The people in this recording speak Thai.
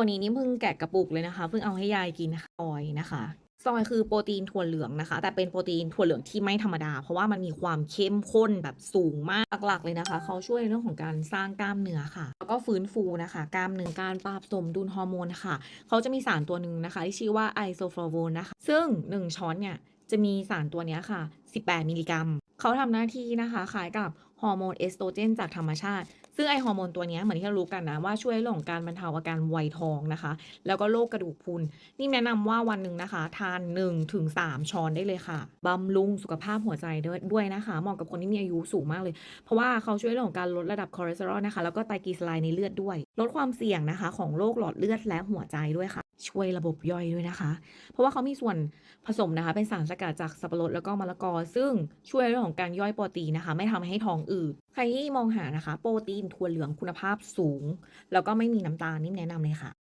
ตัวนี้นี่เพิ่งแกะกระปุกเลยนะคะ เพิ่งเอาให้ยายกินซอยนะคะ ซอยคือโปรตีนถั่วเหลืองนะคะ แต่เป็นโปรตีนถั่วเหลืองที่ไม่ธรรมดา เพราะว่ามันมีความเข้มข้นแบบสูงมากหลักๆเลยนะคะ เขาช่วยในเรื่องของการสร้างกล้ามเนื้อค่ะ แล้วก็ฟื้นฟูนะคะ กล้ามเนื้อการปรับสมดุลฮอร์โมนค่ะ เขาจะมีสารตัวหนึ่งนะคะที่ชื่อว่าไอโซฟลาโวนนะคะ ซึ่ง 1 ช้อนเนี่ยจะมีสารตัวนี้ค่ะ 18 มิลลิกรัม เขาทำหน้าที่นะคะ คล้ายกับฮอร์โมนเอสโตรเจนจากธรรมชาติ ซึ่งไอฮอร์โมนตัวนี้เหมือนที่เรารู้กันนะว่าช่วยเรื่องของการบรรเทาอาการวัยทองนะคะ แล้วก็โรคกระดูกพรุนนี่แนะนำว่าวันหนึ่งนะคะ ทาน1-3ช้อนได้เลยค่ะบำรุงสุขภาพหัวใจด้วยด้วยนะคะเหมาะกับคนที่มีอายุสูงมากเลย เพราะว่าเขาช่วยเรื่องของการลดระดับคอเลสเตอรอลนะคะแล้วก็ไตรกลีเซอไรด์ในเลือดด้วย ลดความเสี่ยงนะคะ ของโรคหลอดเลือดและหัวใจด้วยค่ะ ช่วยระบบย่อยด้วยนะคะ เพราะว่าเขามีส่วนผสมนะคะ เป็นสารสกัดจากสับปะรดแล้วก็มะละกอ ซึ่งช่วยเรื่องของการย่อยโปรตีนนะคะ ไม่ทำให้ท้องอืด ใครที่มองหานะคะ โปรตีนถั่วเหลืองคุณภาพสูง แล้วก็ไม่มีน้ำตาลนี่แนะนำเลยค่ะ